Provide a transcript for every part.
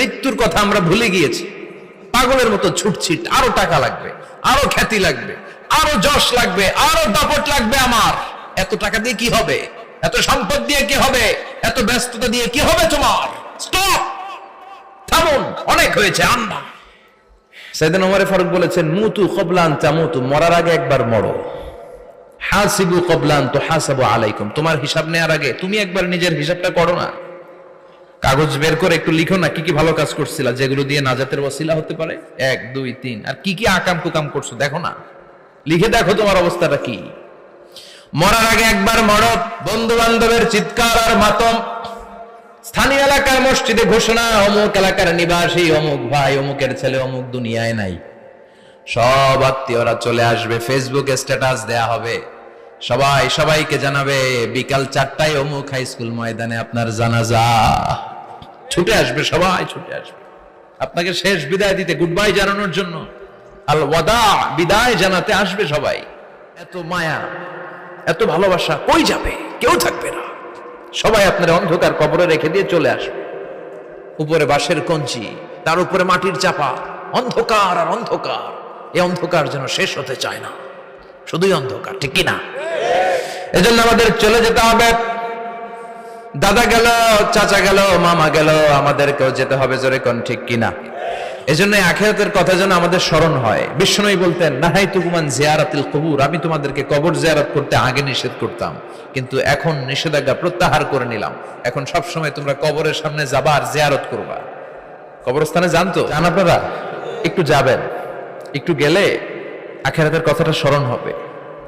মৃত্যুর কথা আমরা ভুলে গিয়েছি। পাগলের মতো ছুটছিট আরও টাকা লাগবে, আরও খ্যাতি লাগবে, আরও যশ লাগবে, আরও দাপট লাগবে আমার। এত টাকা দিয়ে কি হবে? এত সম্পদ দিয়ে কি হবে? এত ব্যস্ততা দিয়ে কি হবে তোমার? অনেক হয়েছে, আন্না। সেদিন ওমরে ফারুক বলেছেন, মুতু কবলান চামুতু মরার আগে একবার মরো। হাসিবু কবলান তো হাসাবু আলাইকুম। তোমার হিসাব নেওয়ার আগে, তুমি একবার নিজের হিসাবটা করো না। কাগজ বের করে একটু লিখো না, কি কি ভালো কাজ করছিলা, যেগুলো দিয়ে নাজাতের ওসিলা হতে পারে? এক, দুই, তিন। আর কি কি আকাম কুকাম করছ, দেখো না। লিখে দেখো তোমার অবস্থাটা কি। মরার আগে একবার মরো বন্ধু বান্ধবের চিৎকার আর মাতম। স্থানীয় এলাকার মসজিদে ঘোষণা, অমুক এলাকার নিবাসী, অমুক ভাই, অমুকের ছেলে, অমুক দুনিয়ায় নাই। সব আত্মীয়রা চলে আসবে ফেসবুকে স্ট্যাটাস দেয়া হবে। সবাই সবাইকে জানাবে, বিকাল চারটায় অমুক হাই স্কুল ময়দানে আপনার জানাজা। ছুটে আসবে, সবাই ছুটে আসবে। আপনাকে শেষ বিদায় দিতে গুড বাই জানানোর জন্য আল ওয়াদা, বিদায় জানাতে আসবে সবাই। এত মায়া, এত ভালোবাসা কই যাবে? কেউ থাকবে না। সবাই আপনার অন্ধকার কবরে রেখে দিয়ে চলে আসবে। উপরে বাঁশের কঞ্চি, তার উপরে মাটির চাপা, অন্ধকার আর অন্ধকার। এই অন্ধকার যেন শেষ হতে চায় না। শুধুই অন্ধকার, ঠিক কিনা এজন্য আমাদের চলে যেতে হবে। দাদা গেল চাচা গেল মামা গেল আমাদেরকেও যেতে হবে জোরে কোন ঠিক কিনা? এজন্য এই আখেরাতের কথা যেন আমাদের স্মরণ হয়। বিষ্ণুই বলতেন নাহাই তুকুমান জিয়ারাতিল কবুর আমি তোমাদেরকে কবর জিয়ারত করতে আগে নিষেধ করতাম কিন্তু এখন নিষেধাজ্ঞা প্রত্যাহার করে নিলাম। এখন সব সময় তোমরা কবরের সামনে যাবা আর জিয়ারত করবা। কবরস্থানে জানতো জান আপনারা। একটু যাবেন। একটু গেলে আখেরাতের কথাটা স্মরণ হবে।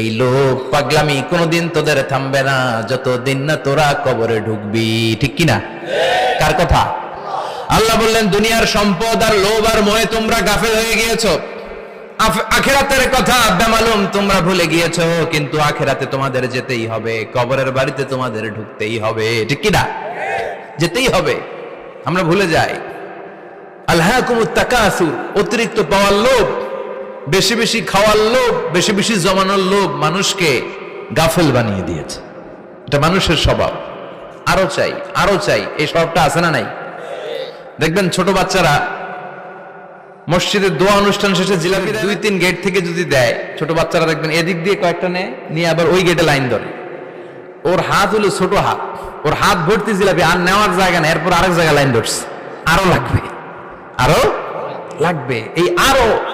এই লোভ পাগলামি কোনোদিন তোদের থামবে না, যতদিন না তোরা কবরে ঢুকবি, ঠিক কিনা? কার কথা? আল্লাহ বললেন, দুনিয়ার সম্পদ আর লোভ আর মোহে তোমরা গাফেল হয়ে গিয়েছো। আখেরাতের কথা বেমালুম তোমরা ভুলে গিয়েছো, কিন্তু আখেরাতে তোমাদের যেতেই হবে, কবরের বাড়িতে তোমাদের ঢুকতেই হবে, ঠিক কিনা? যেতেই হবে, আমরা ভুলে যাই। আল্লাহকুমুত তাকাসুর, অতিরিক্ত পাওয়ার লোভ। বেশি বেশি খাওয়ার লোভ, বেশি বেশি জমানোর লোভ মানুষকে গাফেল বানিয়ে দিয়েছে। এটা মানুষের স্বভাব। আরও চাই আরও চাই, এই স্বভাবটা আছে না নাই? দেখবেন ছোট বাচ্চারা মসজিদের দোয়া অনুষ্ঠান শেষে জিলাপি দুই তিন গেট থেকে যদি দেয়, ছোট বাচ্চারা দেখবেন এদিক দিয়ে কয়েকটা নেয়, নিয়ে আবার ওই গেটে লাইন ধরে। ওর হাত হলো ছোট হাত। ওর হাত ভর্তি জিলাপি, আর নেওয়ার জায়গা না এরপর আরেক জায়গায় লাইন ধরছে। আরও লাগবে। আরও লাগবে। এই আরও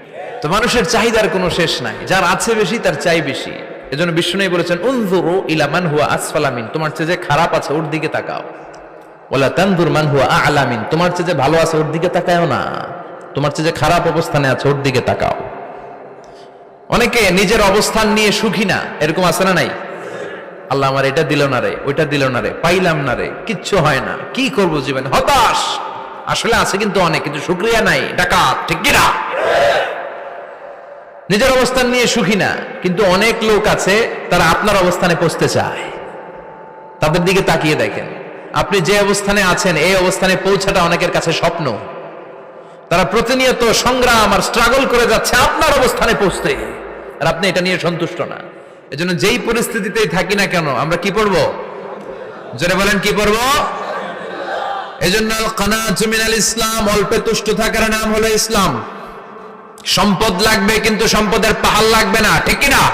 তো মানুষের চাহিদার কোনো শেষ নাই। যার আছে বেশি, তার চাই বেশি। এজন্য বিষ্ণু বলেছেন, উনজুরু ইলা মান হুয়া আসফালামিন তোমার চেয়ে যে খারাপ আছে, ওর দিকে তাকাও। ওলা তানদুর মান হুয়া আলামিন তোমার চেয়ে যে ভালো আছে, ওর দিকে তাকায়ও না। তোমার চেয়ে যে খারাপ অবস্থানে আছে, ওর দিকে তাকাও। অনেকে নিজের অবস্থান নিয়ে সুখী না, এরকম আছে না নাই? আল্লাহ আমার এটা দিল না রে, ওইটা দিল না রে, পাইলাম না রে, কিচ্ছু হয় না। কি করব জীবনে? হতাশ! আসলে আছে কিন্তু অনেক, কিন্তু শুক্রিয়া নাই। ডাকাত, ঠিক কিনা? নিজের অবস্থান নিয়ে সুখী না, কিন্তু অনেক লোক আছে, তারা আপনার অবস্থানে পৌঁছতে চায়। তাদের দিকে তাকিয়ে দেখেন। আপনি যে অবস্থানে আছেন, এই অবস্থানে পৌঁছাটা অনেকের কাছে স্বপ্ন। তারা প্রতিনিয়ত সংগ্রাম আর স্ট্রাগল করে যাচ্ছে আপনার অবস্থানে পৌঁছতে। আর আপনি এটা নিয়ে সন্তুষ্ট না। এজন্য যেই পরিস্থিতিতেই থাকি না কেন, আমরা কি পড়ব? জোরে বলেন, কি পড়ব? এজন্য জমিন মিনাল ইসলাম অল্পে তুষ্ট থাকার নাম হলো ইসলাম। সম্পদ লাগবে কিন্তু সম্পদের পাহাড় লাগবে না, ঠিক কি না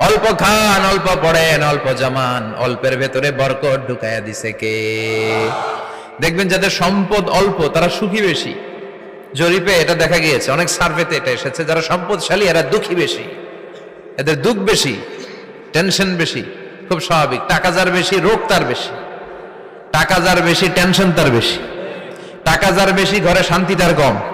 অল্প খান, অল্প পড়েন, অল্প জামান, অল্পের ভেতরে বরকত ঢুকাইয়া দিছে কে? দেখবেন যাদের সম্পদ অল্প, তারা সুখী বেশি। জরিপে এটা দেখা গিয়েছে, অনেক সার্ভেতে এটা এসেছে, যারা সম্পদশালী, এরা দুঃখী বেশি। এদের দুঃখ বেশি টেনশন বেশি, খুব স্বাভাবিক। টাকা যার বেশি, রোগ তার বেশি। টাকা যার বেশি টেনশন তার বেশি। টাকা যার বেশি, ঘরে শান্তি তার কম।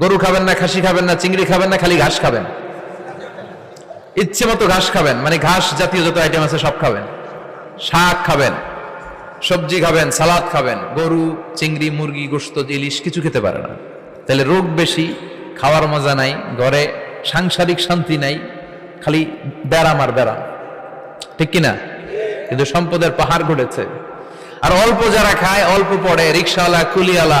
গরু খাবেন না, খাসি খাবেন না, চিংড়ি খাবেন না, খালি ঘাস খাবেন। ইচ্ছে মতো ঘাস খাবেন মানে ঘাস জাতীয় যত আইটেম আছে সব খাবেন। শাক খাবেন, সবজি খাবেন, সালাদ খাবেন, গরু, চিংড়ি, মুরগি, গোস্ত, ইলিশ কিছু খেতে পারে না। তাহলে রোগ বেশি, খাওয়ার মজা নাই, ঘরে সাংসারিক শান্তি নাই, খালি ব্যারাম আর ব্যারাম। ঠিক কিনা? কিন্তু সম্পদের পাহাড় ঘটেছে। আর অল্প যারা খায়, অল্প পড়ে, রিক্সাওয়ালা, কুলিওয়ালা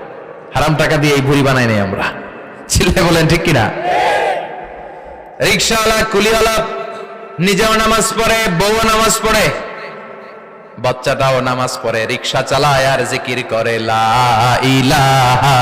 হারাম টাকা দিয়ে এই ভুড়ি বানাই নাই আমরা। ছেলে বলেন, ঠিক কিনা? রিক্সাওয়ালা, কুলিওয়ালা, নিজেও নামাজ পড়ে বউ নামাজ পড়ে, বাচ্চাটাও নামাজ পড়ে, রিক্সা চালায় আর জিকির করে, লা ইলাহা